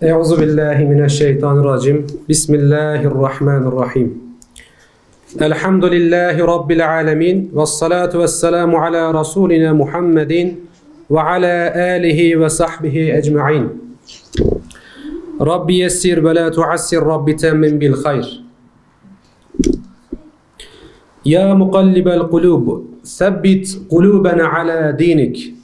أعوذ بالله من الشيطان الرجيم. بسم الله الرحمن الرحيم. الحمد لله رب العالمين والصلاة والسلام على رسولنا محمد وعلى آله وصحبه أجمعين. رب يسر ولا تعسر رب تمن بالخير. يا مقلب القلوب ثبت قلوبنا على دينك.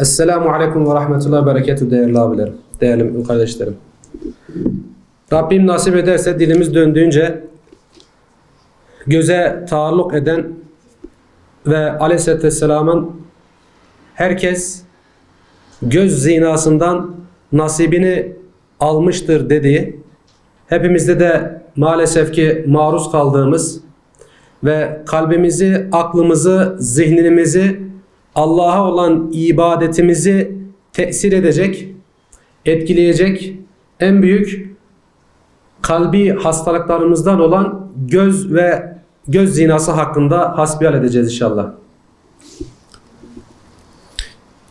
Esselamu Aleyküm ve Rahmetullahi ve Berekatuhu değerli abilerim, değerli kardeşlerim. Rabbim nasip ederse dilimiz döndüğünce göze taalluk eden ve Aleyhisselatü Vesselam'ın herkes göz zinasından nasibini almıştır dediği, hepimizde de maalesef ki maruz kaldığımız ve kalbimizi, aklımızı, zihnimizi Allah'a olan ibadetimizi tesir edecek, etkileyecek en büyük kalbi hastalıklarımızdan olan göz ve göz zinası hakkında hasbihal edeceğiz inşallah.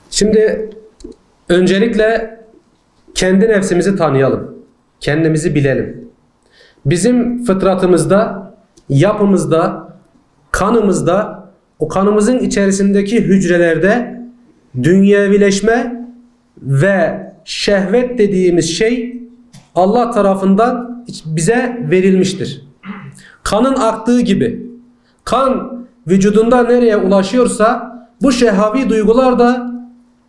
Şimdi öncelikle kendi nefsimizi tanıyalım. Kendimizi bilelim. Bizim fıtratımızda, yapımızda, kanımızda o kanımızın içerisindeki hücrelerde dünyevileşme ve şehvet dediğimiz şey Allah tarafından bize verilmiştir. Kanın aktığı gibi kan vücudunda nereye ulaşıyorsa bu şehavi duygular da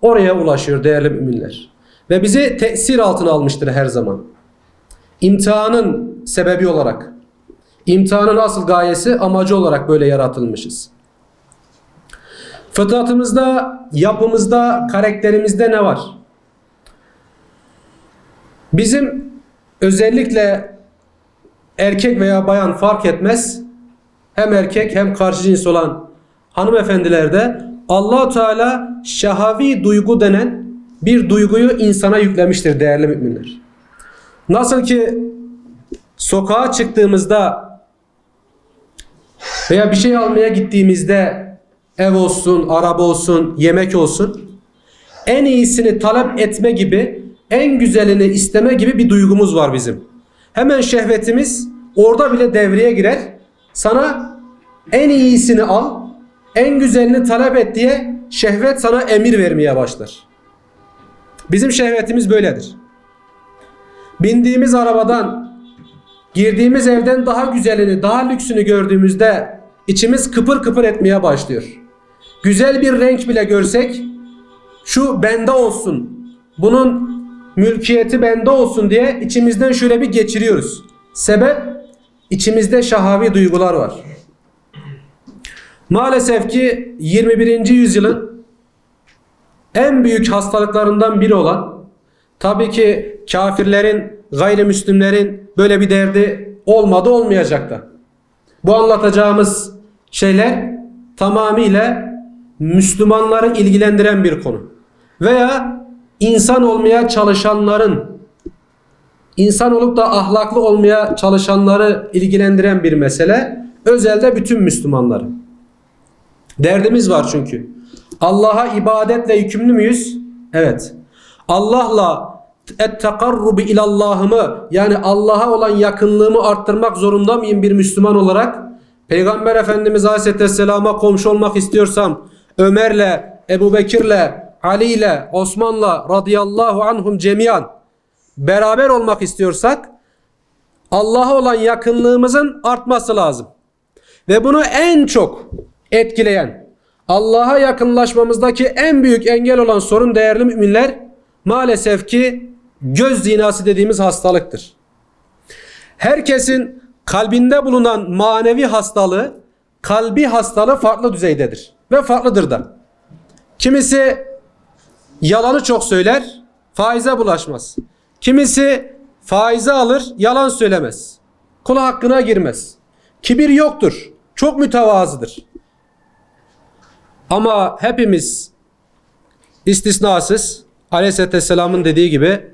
oraya ulaşıyor değerli müminler. Ve bizi tesir altına almıştır her zaman. İmtihanın sebebi olarak. İmtihanın asıl gayesi amacı olarak böyle yaratılmışız. Fıtratımızda, yapımızda, karakterimizde ne var? Bizim özellikle erkek veya bayan fark etmez. Hem erkek hem karşı cins olan hanımefendilerde allah Teala şahavi duygu denen bir duyguyu insana yüklemiştir değerli müminler. Nasıl ki sokağa çıktığımızda veya bir şey almaya gittiğimizde ev olsun, araba olsun, yemek olsun. En iyisini talep etme gibi, en güzelini isteme gibi bir duygumuz var bizim. Hemen şehvetimiz orada bile devreye girer. Sana en iyisini al, en güzelini talep et diye şehvet sana emir vermeye başlar. Bizim şehvetimiz böyledir. Bindiğimiz arabadan, girdiğimiz evden daha güzelini, daha lüksünü gördüğümüzde içimiz kıpır kıpır etmeye başlıyor. Güzel bir renk bile görsek şu bende olsun. Bunun mülkiyeti bende olsun diye içimizden şöyle bir geçiriyoruz. Sebep içimizde şahavi duygular var. Maalesef ki 21. yüzyılın en büyük hastalıklarından biri olan tabii ki kafirlerin, gayrimüslimlerin böyle bir derdi olmadı olmayacak da. Bu anlatacağımız şeyler tamamıyla Müslümanları ilgilendiren bir konu. Veya insan olmaya çalışanların insan olup da ahlaklı olmaya çalışanları ilgilendiren bir mesele. Özelde bütün Müslümanları. Derdimiz var çünkü. Allah'a ibadetle yükümlü müyüz? Evet. Allah'la et-tekarrubi ilallahımı yani Allah'a olan yakınlığımı arttırmak zorunda mıyım bir Müslüman olarak? Peygamber Efendimiz Aleyhisselam'a komşu olmak istiyorsam Ömer'le, Ebu Bekir'le, Ali'yle, Osman'la radıyallahu anhum cemiyan beraber olmak istiyorsak Allah'a olan yakınlığımızın artması lazım. Ve bunu en çok etkileyen, Allah'a yakınlaşmamızdaki en büyük engel olan sorun değerli müminler maalesef ki göz zinası dediğimiz hastalıktır. Herkesin kalbinde bulunan manevi hastalığı, kalbi hastalığı farklı düzeydedir ve farklıdır da. Kimisi yalanı çok söyler, faize bulaşmaz. Kimisi faize alır, yalan söylemez. Kula hakkına girmez. Kibir yoktur. Çok mütevazıdır. Ama hepimiz istisnasız Aleyhisselam'ın dediği gibi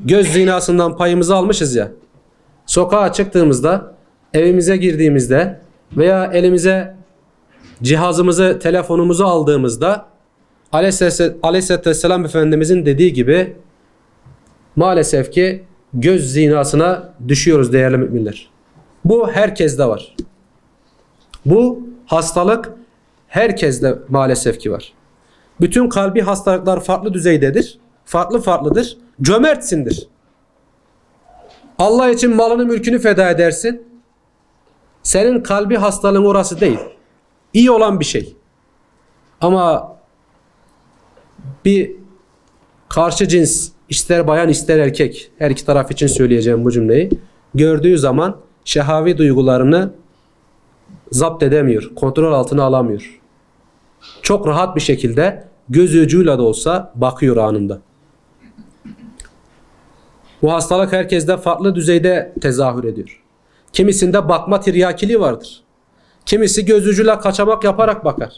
göz zinasından payımızı almışız ya. Sokağa çıktığımızda, evimize girdiğimizde veya elimize cihazımızı, telefonumuzu aldığımızda Aleyhisselam Efendimizin dediği gibi maalesef ki göz zinasına düşüyoruz değerli müminler. Bu herkeste var. Bu hastalık herkeste maalesef ki var. Bütün kalbi hastalıklar farklı düzeydedir. Farklı farklıdır. Cömertsindir. Allah için malını mülkünü feda edersin. Senin kalbi hastalığın orası değil. İyi olan bir şey. Ama bir karşı cins ister bayan ister erkek her iki taraf için söyleyeceğim bu cümleyi gördüğü zaman şehavi duygularını zapt edemiyor. Kontrol altına alamıyor. Çok rahat bir şekilde göz ucuyla da olsa bakıyor anında. Bu hastalık herkeste farklı düzeyde tezahür ediyor. Kimisinde bakma tiryakiliği vardır. Kimisi göz ucuyla kaçamak yaparak bakar.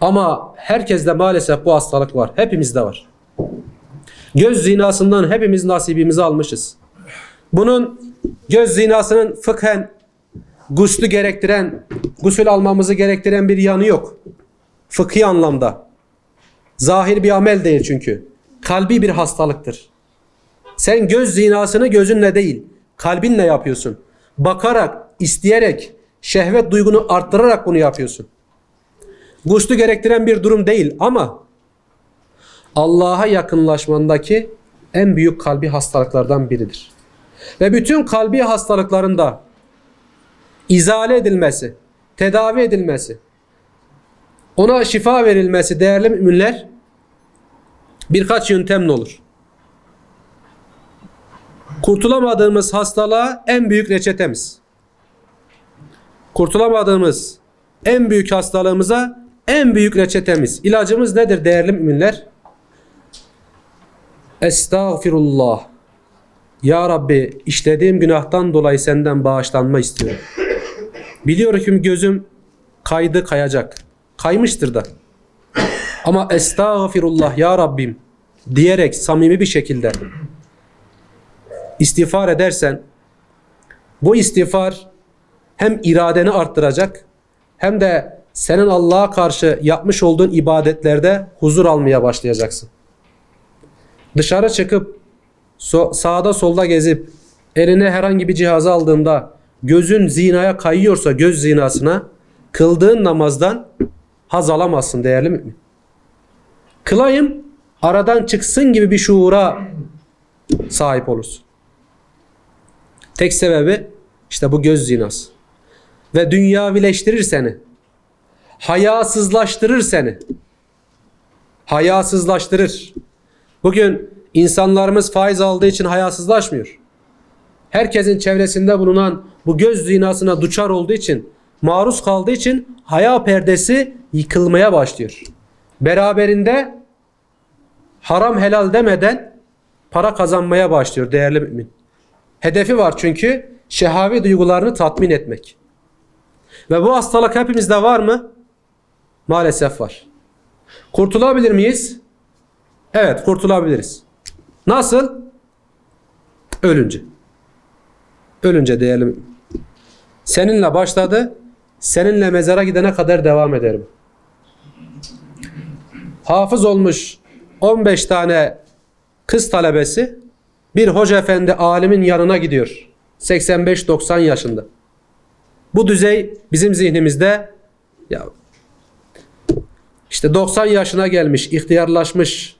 Ama herkeste maalesef bu hastalık var. Hepimizde var. Göz zinasından hepimiz nasibimizi almışız. Bunun göz zinasının fıkhen guslü gerektiren, gusül almamızı gerektiren bir yanı yok. Fıkhi anlamda. Zahir bir amel değil çünkü. Kalbi bir hastalıktır. Sen göz zinasını gözünle değil, kalbinle yapıyorsun. Bakarak, isteyerek, şehvet duygunu arttırarak bunu yapıyorsun. Guslü gerektiren bir durum değil ama Allah'a yakınlaşmandaki en büyük kalbi hastalıklardan biridir. Ve bütün kalbi hastalıklarında izale edilmesi, tedavi edilmesi, ona şifa verilmesi değerli müminler birkaç yöntemle olur. Kurtulamadığımız hastalığa en büyük reçetemiz. Kurtulamadığımız en büyük hastalığımıza en büyük reçetemiz. İlacımız nedir değerli müminler? Estağfirullah. Ya Rabbi işlediğim günahtan dolayı senden bağışlanma istiyorum. Biliyorum ki gözüm kaydı kayacak. Kaymıştır da. Ama estağfirullah ya Rabbim diyerek samimi bir şekilde istiğfar edersen bu istiğfar hem iradeni arttıracak hem de senin Allah'a karşı yapmış olduğun ibadetlerde huzur almaya başlayacaksın. Dışarı çıkıp so- sağda solda gezip eline herhangi bir cihazı aldığında gözün zinaya kayıyorsa göz zinasına kıldığın namazdan haz alamazsın değerli mümin. Kılayım aradan çıksın gibi bir şuura sahip olursun. Tek sebebi işte bu göz zinası. Ve dünyavileştirir seni. Hayasızlaştırır seni. Hayasızlaştırır. Bugün insanlarımız faiz aldığı için hayasızlaşmıyor. Herkesin çevresinde bulunan bu göz zinasına duçar olduğu için, maruz kaldığı için haya perdesi yıkılmaya başlıyor. Beraberinde haram helal demeden para kazanmaya başlıyor değerli mümin. Hedefi var çünkü şehavi duygularını tatmin etmek. Ve bu hastalık hepimizde var mı? Maalesef var. Kurtulabilir miyiz? Evet kurtulabiliriz. Nasıl? Ölünce. Ölünce mümin. Seninle başladı, seninle mezara gidene kadar devam ederim. Hafız olmuş 15 tane kız talebesi bir hoca efendi alimin yanına gidiyor. 85-90 yaşında. Bu düzey bizim zihnimizde ya işte 90 yaşına gelmiş, ihtiyarlaşmış,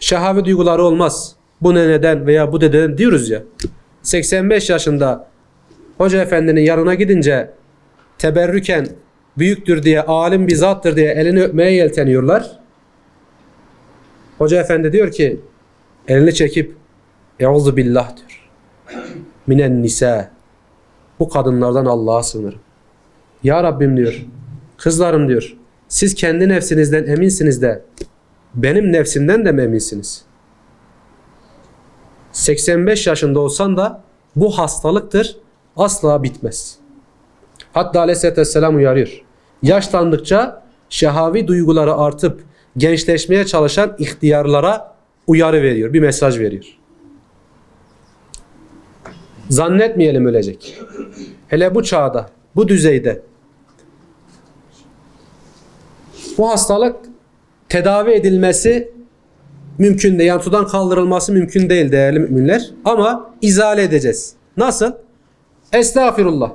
şehavi duyguları olmaz. Bu ne neden veya bu dededen diyoruz ya. 85 yaşında hoca efendinin yanına gidince teberrüken büyüktür diye, alim bir zattır diye elini öpmeye yelteniyorlar. Hoca efendi diyor ki elini çekip Euzu billah diyor. Minen nisa. Bu kadınlardan Allah'a sığınırım. Ya Rabbim diyor. Kızlarım diyor. Siz kendi nefsinizden eminsiniz de benim nefsimden de mi eminsiniz? 85 yaşında olsan da bu hastalıktır. Asla bitmez. Hatta aleyhissalatü vesselam uyarıyor. Yaşlandıkça şehavi duyguları artıp gençleşmeye çalışan ihtiyarlara uyarı veriyor. Bir mesaj veriyor. Zannetmeyelim ölecek. Hele bu çağda, bu düzeyde. Bu hastalık tedavi edilmesi mümkün değil. Yani sudan kaldırılması mümkün değil değerli müminler. Ama izale edeceğiz. Nasıl? Estağfirullah.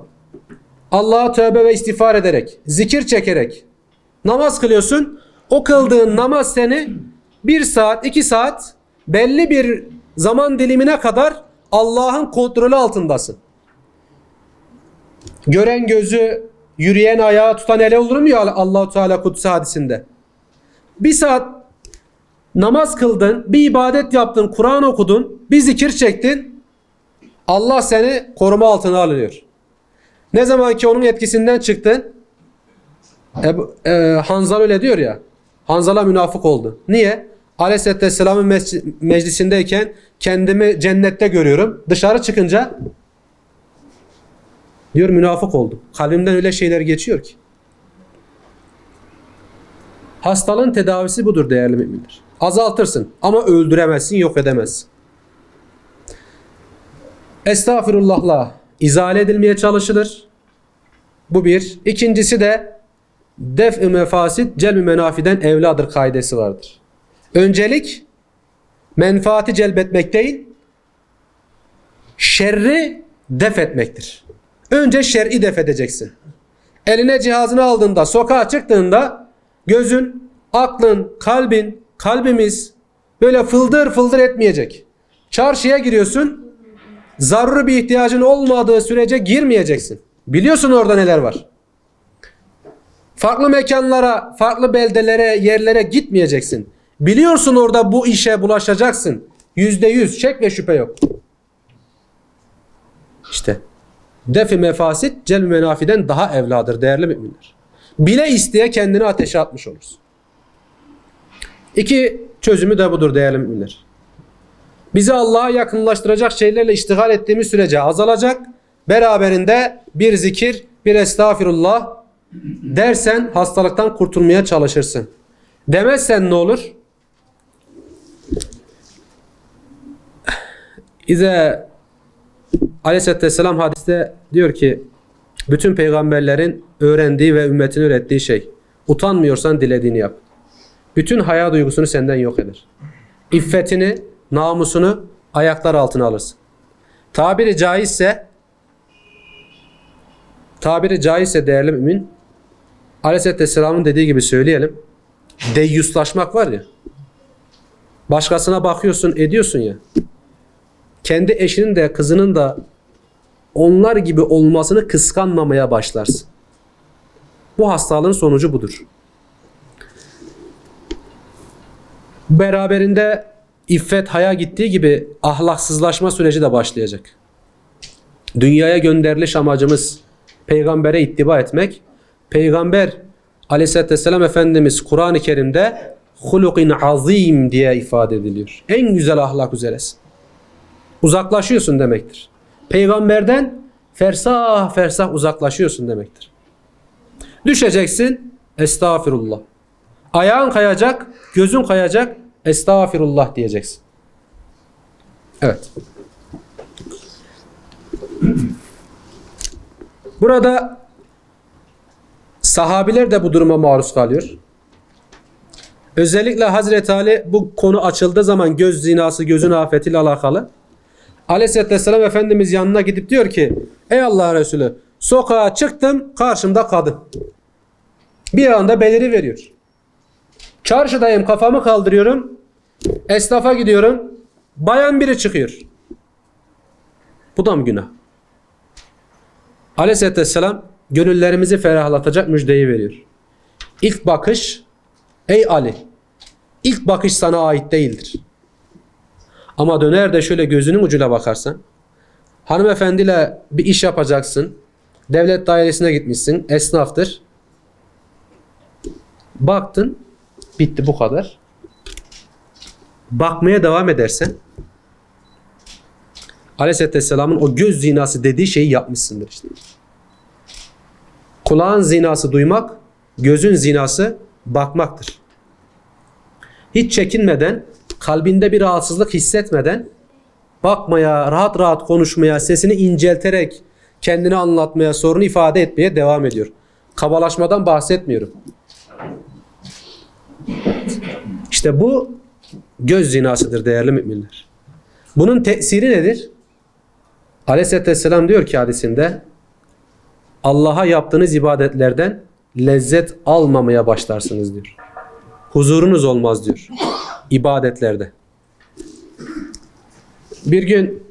Allah'a tövbe ve istiğfar ederek, zikir çekerek namaz kılıyorsun. O kıldığın namaz seni bir saat, iki saat belli bir zaman dilimine kadar Allah'ın kontrolü altındasın. Gören gözü, yürüyen ayağı tutan ele olur mu ya Allahu Teala kutsi hadisinde? Bir saat namaz kıldın, bir ibadet yaptın, Kur'an okudun, bir zikir çektin. Allah seni koruma altına alıyor. Ne zaman ki onun etkisinden çıktın, Ebu, e, Hanzala öyle diyor ya, Hanzala münafık oldu. Niye? Mec- meclisindeyken kendimi cennette görüyorum. Dışarı çıkınca diyor münafık oldum. Kalbimden öyle şeyler geçiyor ki. Hastalığın tedavisi budur değerli müminler. Azaltırsın ama öldüremezsin, yok edemezsin. Estağfirullah'la izale edilmeye çalışılır. Bu bir. İkincisi de def-i mefasit celb-i menafiden evladır kaidesi vardır. Öncelik menfaati celbetmek değil, şerri def etmektir. Önce şer'i def edeceksin. Eline cihazını aldığında, sokağa çıktığında gözün, aklın, kalbin, kalbimiz böyle fıldır fıldır etmeyecek. Çarşıya giriyorsun, zaruri bir ihtiyacın olmadığı sürece girmeyeceksin. Biliyorsun orada neler var. Farklı mekanlara, farklı beldelere, yerlere gitmeyeceksin. Biliyorsun orada bu işe bulaşacaksın. Yüzde yüz şek ve şüphe yok. İşte defi mefasit celb menafiden daha evladır değerli müminler. Bile isteye kendini ateşe atmış olursun. İki çözümü de budur değerli müminler. Bizi Allah'a yakınlaştıracak şeylerle iştigal ettiğimiz sürece azalacak. Beraberinde bir zikir, bir estağfirullah dersen hastalıktan kurtulmaya çalışırsın. Demezsen ne olur? İze Aleyhisselatü Vesselam hadiste diyor ki bütün peygamberlerin öğrendiği ve ümmetin öğrettiği şey utanmıyorsan dilediğini yap. Bütün haya duygusunu senden yok eder. İffetini, namusunu ayaklar altına alırsın. Tabiri caizse tabiri caizse değerli mümin Aleyhisselatü Vesselam'ın dediği gibi söyleyelim. Deyyuslaşmak var ya. Başkasına bakıyorsun, ediyorsun ya. Kendi eşinin de kızının da onlar gibi olmasını kıskanmamaya başlarsın. Bu hastalığın sonucu budur. Beraberinde iffet haya gittiği gibi ahlaksızlaşma süreci de başlayacak. Dünyaya gönderiliş amacımız peygambere ittiba etmek. Peygamber aleyhissalatü vesselam Efendimiz Kur'an-ı Kerim'de hulukin azim diye ifade ediliyor. En güzel ahlak üzeresin. Uzaklaşıyorsun demektir. Peygamberden fersah fersah uzaklaşıyorsun demektir. Düşeceksin. Estağfirullah. Ayağın kayacak, gözün kayacak. Estağfirullah diyeceksin. Evet. Burada sahabiler de bu duruma maruz kalıyor. Özellikle Hazreti Ali bu konu açıldığı zaman göz zinası, gözün afetiyle alakalı. Aleyhisselatü Vesselam Efendimiz yanına gidip diyor ki Ey Allah Resulü sokağa çıktım karşımda kadın. Bir anda beliri veriyor. Çarşıdayım kafamı kaldırıyorum. Esnafa gidiyorum. Bayan biri çıkıyor. Bu da mı günah? Aleyhisselatü Vesselam gönüllerimizi ferahlatacak müjdeyi veriyor. İlk bakış ey Ali ilk bakış sana ait değildir. Ama döner de şöyle gözünün ucuyla bakarsan hanımefendiyle bir iş yapacaksın. Devlet dairesine gitmişsin. Esnaftır. Baktın. Bitti bu kadar. Bakmaya devam edersen Aleyhisselatü Vesselam'ın o göz zinası dediği şeyi yapmışsındır işte. Kulağın zinası duymak, gözün zinası bakmaktır. Hiç çekinmeden, kalbinde bir rahatsızlık hissetmeden bakmaya, rahat rahat konuşmaya, sesini incelterek kendini anlatmaya, sorunu ifade etmeye devam ediyor. Kabalaşmadan bahsetmiyorum. İşte bu göz zinasıdır değerli müminler. Bunun tesiri nedir? Aleyhisselatü Vesselam diyor ki hadisinde Allah'a yaptığınız ibadetlerden lezzet almamaya başlarsınız diyor. Huzurunuz olmaz diyor. İbadetlerde. Bir gün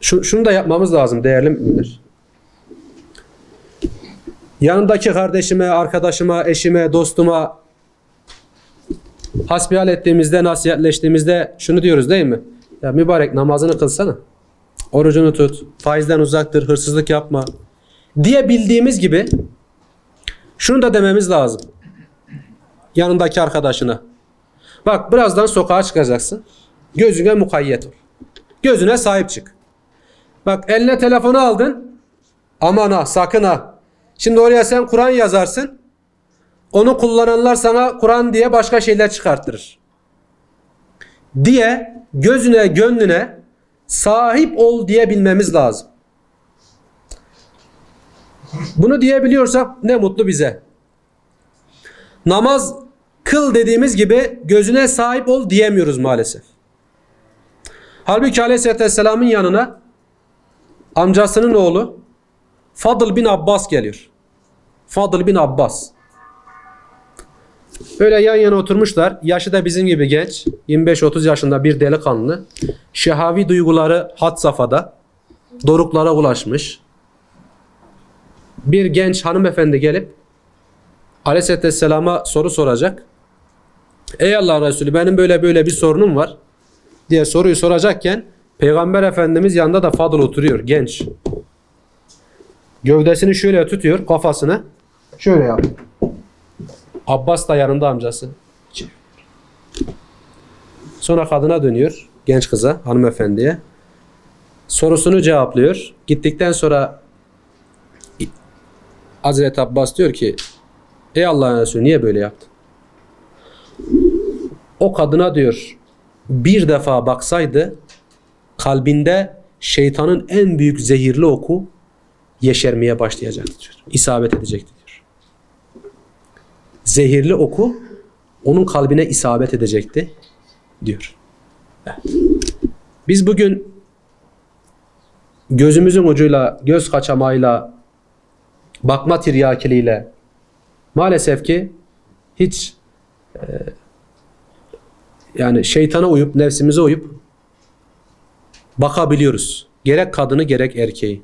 şu, şunu da yapmamız lazım değerli müminler. Yanındaki kardeşime, arkadaşıma, eşime, dostuma hasbihal ettiğimizde, nasihatleştiğimizde şunu diyoruz değil mi? Ya mübarek namazını kılsana. Orucunu tut. Faizden uzaktır. Hırsızlık yapma. Diye bildiğimiz gibi şunu da dememiz lazım. Yanındaki arkadaşına. Bak birazdan sokağa çıkacaksın. Gözüne mukayyet ol. Gözüne sahip çık. Bak eline telefonu aldın. Aman ha sakın ha. Şimdi oraya sen Kur'an yazarsın. Onu kullananlar sana Kur'an diye başka şeyler çıkarttırır. Diye gözüne gönlüne sahip ol diyebilmemiz lazım. Bunu diyebiliyorsak ne mutlu bize. Namaz kıl dediğimiz gibi gözüne sahip ol diyemiyoruz maalesef. Halbuki Aleyhisselatü Vesselam'ın yanına amcasının oğlu Fadıl bin Abbas geliyor. Fadıl bin Abbas. Böyle yan yana oturmuşlar. Yaşı da bizim gibi genç. 25-30 yaşında bir delikanlı. Şehavi duyguları had safhada. Doruklara ulaşmış. Bir genç hanımefendi gelip Aleyhisselatü Vesselam'a soru soracak. Ey Allah Resulü benim böyle böyle bir sorunum var diye soruyu soracakken Peygamber Efendimiz yanında da Fadıl oturuyor genç. Gövdesini şöyle tutuyor kafasını. Şöyle yap. Abbas da yanında amcası. Sonra kadına dönüyor. Genç kıza, hanımefendiye. Sorusunu cevaplıyor. Gittikten sonra Hazreti Abbas diyor ki Ey Allah'ın Resulü niye böyle yaptın? O kadına diyor bir defa baksaydı kalbinde şeytanın en büyük zehirli oku yeşermeye başlayacaktı diyor. İsabet edecekti diyor. Zehirli oku onun kalbine isabet edecekti diyor. Biz bugün gözümüzün ucuyla, göz kaçamayla, bakma tiryakiliğiyle maalesef ki hiç e, yani şeytana uyup, nefsimize uyup bakabiliyoruz. Gerek kadını gerek erkeği.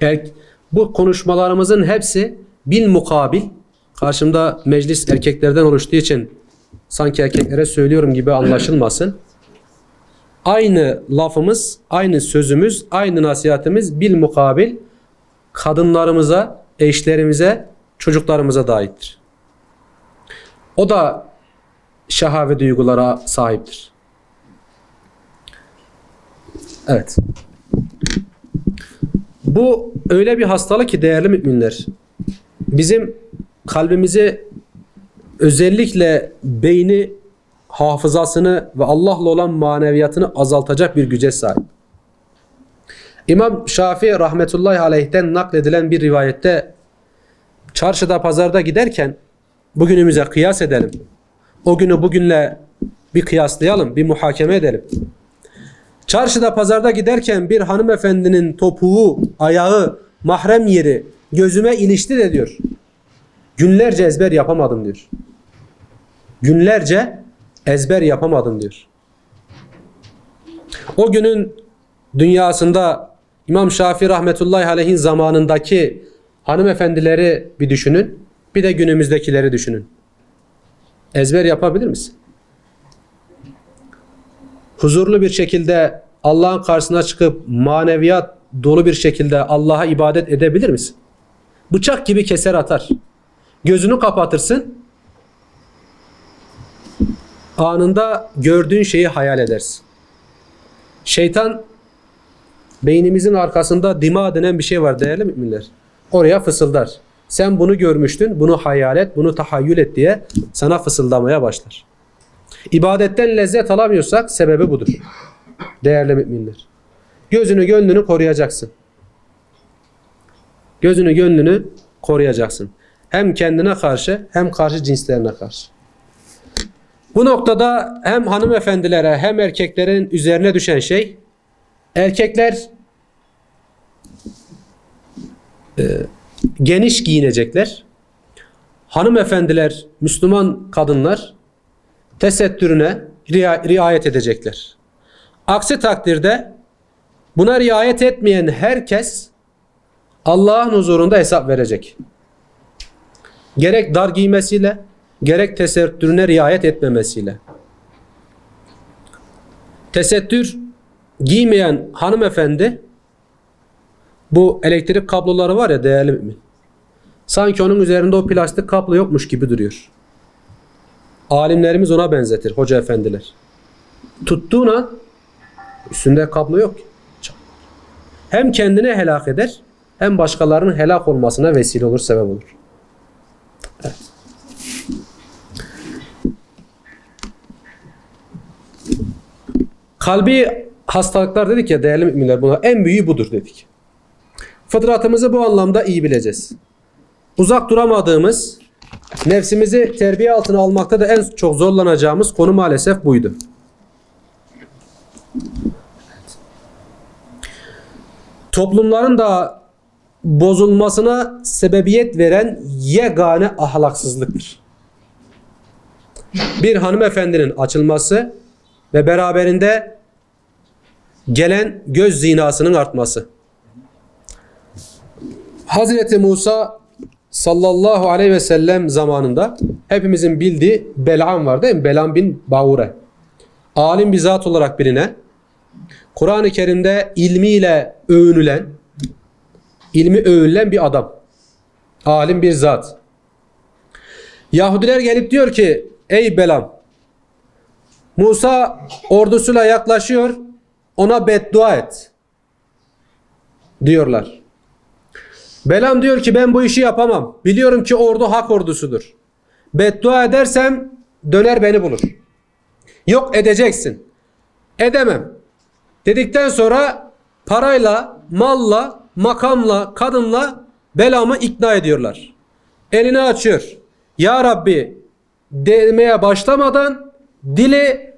Er, bu konuşmalarımızın hepsi bil mukabil. Karşımda meclis erkeklerden oluştuğu için sanki erkeklere söylüyorum gibi anlaşılmasın. Aynı lafımız, aynı sözümüz, aynı nasihatimiz bil mukabil kadınlarımıza, eşlerimize, çocuklarımıza da aittir. O da şehavet duygulara sahiptir. Evet. Bu öyle bir hastalık ki değerli müminler. Bizim kalbimizi özellikle beyni hafızasını ve Allah'la olan maneviyatını azaltacak bir güce sahip. İmam Şafii rahmetullahi aleyh'ten nakledilen bir rivayette çarşıda pazarda giderken bugünümüze kıyas edelim. O günü bugünle bir kıyaslayalım, bir muhakeme edelim. Çarşıda pazarda giderken bir hanımefendinin topuğu, ayağı, mahrem yeri gözüme ilişti de diyor. Günlerce ezber yapamadım diyor. Günlerce ezber yapamadım diyor. O günün dünyasında İmam Şafii rahmetullahi aleyhin zamanındaki hanımefendileri bir düşünün. Bir de günümüzdekileri düşünün. Ezber yapabilir misin? Huzurlu bir şekilde Allah'ın karşısına çıkıp maneviyat dolu bir şekilde Allah'a ibadet edebilir misin? Bıçak gibi keser atar. Gözünü kapatırsın. Anında gördüğün şeyi hayal edersin. Şeytan beynimizin arkasında dima denen bir şey var değerli müminler. Oraya fısıldar. Sen bunu görmüştün, bunu hayal et, bunu tahayyül et diye sana fısıldamaya başlar. İbadetten lezzet alamıyorsak sebebi budur. Değerli müminler. Gözünü gönlünü koruyacaksın. Gözünü gönlünü koruyacaksın. Hem kendine karşı hem karşı cinslerine karşı. Bu noktada hem hanımefendilere hem erkeklerin üzerine düşen şey erkekler e, geniş giyinecekler. Hanımefendiler, Müslüman kadınlar tesettürüne ria- riayet edecekler. Aksi takdirde buna riayet etmeyen herkes Allah'ın huzurunda hesap verecek. Gerek dar giymesiyle, gerek tesettürüne riayet etmemesiyle. Tesettür giymeyen hanımefendi bu elektrik kabloları var ya değerli mümin. Sanki onun üzerinde o plastik kablo yokmuş gibi duruyor. Alimlerimiz ona benzetir hoca efendiler. Tuttuğun an üstünde kablo yok. Hem kendine helak eder hem başkalarının helak olmasına vesile olur, sebep olur. Evet. Kalbi hastalıklar dedik ya değerli müminler buna en büyüğü budur dedik. Fıtratımızı bu anlamda iyi bileceğiz. Uzak duramadığımız, nefsimizi terbiye altına almakta da en çok zorlanacağımız konu maalesef buydu. Toplumların da bozulmasına sebebiyet veren yegane ahlaksızlıktır. Bir hanımefendinin açılması ve beraberinde gelen göz zinasının artması. Hazreti Musa sallallahu aleyhi ve sellem zamanında hepimizin bildiği Belam var değil mi? Belam bin Baure. Alim bir zat olarak bilinen, Kur'an-ı Kerim'de ilmiyle övünülen, ilmi övülen bir adam. Alim bir zat. Yahudiler gelip diyor ki ey Belam Musa ordusuyla yaklaşıyor ona beddua et diyorlar. Belam diyor ki ben bu işi yapamam. Biliyorum ki ordu hak ordusudur. Beddua edersem döner beni bulur. Yok edeceksin. Edemem. Dedikten sonra parayla, malla, makamla, kadınla Belam'ı ikna ediyorlar. Elini açıyor. Ya Rabbi demeye başlamadan dili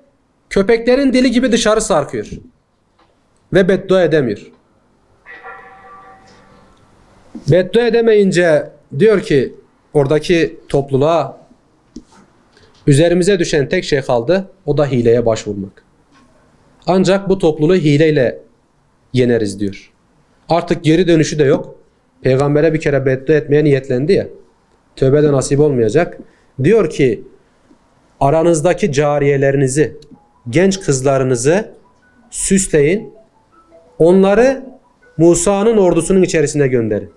köpeklerin dili gibi dışarı sarkıyor. Ve beddua edemiyor. Beddua edemeyince diyor ki oradaki topluluğa üzerimize düşen tek şey kaldı. O da hileye başvurmak. Ancak bu topluluğu hileyle yeneriz diyor. Artık geri dönüşü de yok. Peygambere bir kere beddua etmeye niyetlendi ya. Tövbe de nasip olmayacak. Diyor ki aranızdaki cariyelerinizi, genç kızlarınızı süsleyin. Onları Musa'nın ordusunun içerisine gönderin.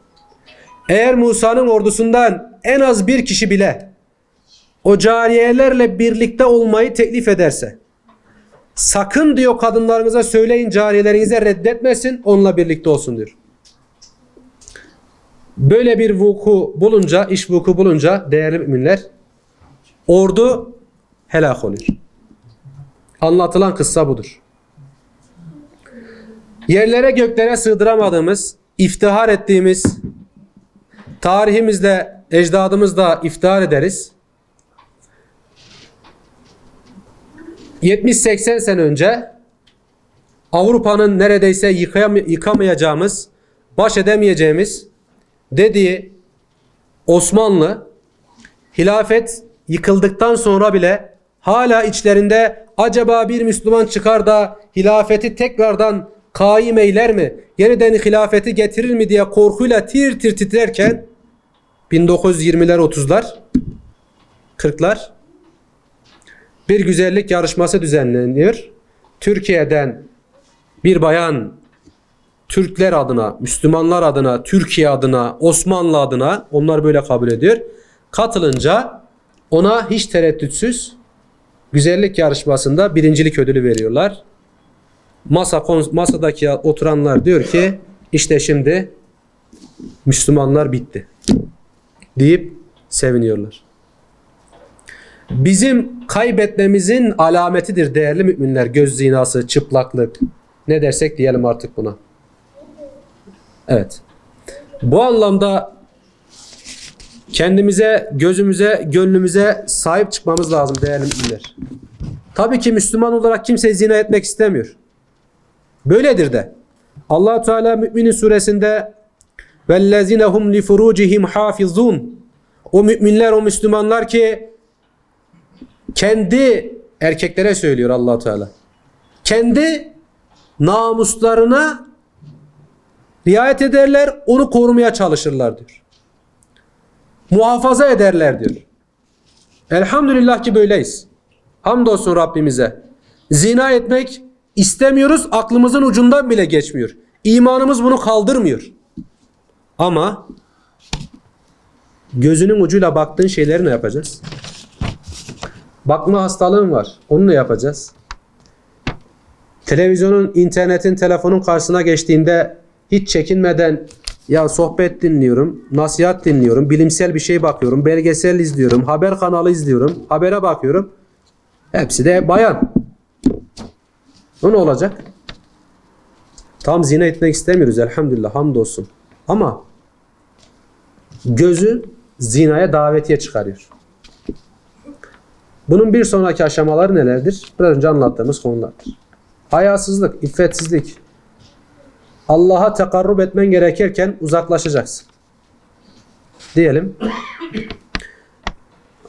Eğer Musa'nın ordusundan en az bir kişi bile o cariyelerle birlikte olmayı teklif ederse sakın diyor kadınlarınıza söyleyin cariyelerinize reddetmesin onunla birlikte olsun diyor. Böyle bir vuku bulunca, iş vuku bulunca değerli müminler ordu helak oluyor. Anlatılan kıssa budur. Yerlere göklere sığdıramadığımız, iftihar ettiğimiz, tarihimizde, ecdadımızda iftihar ederiz. 70-80 sene önce Avrupa'nın neredeyse yıkayam- yıkamayacağımız, baş edemeyeceğimiz dediği Osmanlı hilafet yıkıldıktan sonra bile hala içlerinde acaba bir Müslüman çıkar da hilafeti tekrardan kaim eyler mi? Yeniden hilafeti getirir mi diye korkuyla tir tir titrerken 1920'ler 30'lar 40'lar bir güzellik yarışması düzenleniyor. Türkiye'den bir bayan Türkler adına, Müslümanlar adına, Türkiye adına, Osmanlı adına onlar böyle kabul ediyor. Katılınca ona hiç tereddütsüz güzellik yarışmasında birincilik ödülü veriyorlar. Masa masadaki oturanlar diyor ki işte şimdi Müslümanlar bitti deyip seviniyorlar. Bizim kaybetmemizin alametidir değerli müminler göz zinası, çıplaklık ne dersek diyelim artık buna. Evet. Bu anlamda kendimize, gözümüze, gönlümüze sahip çıkmamız lazım değerli müminler. Tabii ki Müslüman olarak kimse zina etmek istemiyor. Böyledir de. allah Teala Müminin suresinde وَالَّذِينَ هُمْ لِفُرُوجِهِمْ حَافِظُونَ O müminler, o Müslümanlar ki kendi erkeklere söylüyor allah Teala. Kendi namuslarına riayet ederler, onu korumaya çalışırlar diyor. Muhafaza ederler diyor. Elhamdülillah ki böyleyiz. Hamdolsun Rabbimize. Zina etmek istemiyoruz, aklımızın ucundan bile geçmiyor. İmanımız bunu kaldırmıyor. Ama gözünün ucuyla baktığın şeyleri ne yapacağız? Bakma hastalığın var. Onu ne yapacağız? Televizyonun, internetin, telefonun karşısına geçtiğinde hiç çekinmeden ya sohbet dinliyorum, nasihat dinliyorum, bilimsel bir şey bakıyorum, belgesel izliyorum, haber kanalı izliyorum, habere bakıyorum. Hepsi de bayan. O ne olacak? Tam zina etmek istemiyoruz elhamdülillah hamdolsun. Ama gözü zinaya davetiye çıkarıyor. Bunun bir sonraki aşamaları nelerdir? Biraz önce anlattığımız konulardır. Hayasızlık, iffetsizlik. Allah'a tekarrub etmen gerekirken uzaklaşacaksın. Diyelim.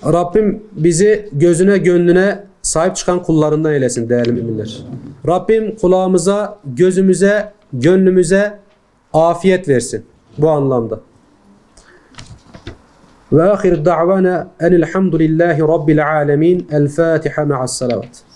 Rabbim bizi gözüne gönlüne sahip çıkan kullarından eylesin değerli müminler. Rabbim kulağımıza, gözümüze, gönlümüze afiyet versin bu anlamda. Ve ahir da'vana enilhamdülillahi rabbil alemin. El Fatiha ma'as salavat.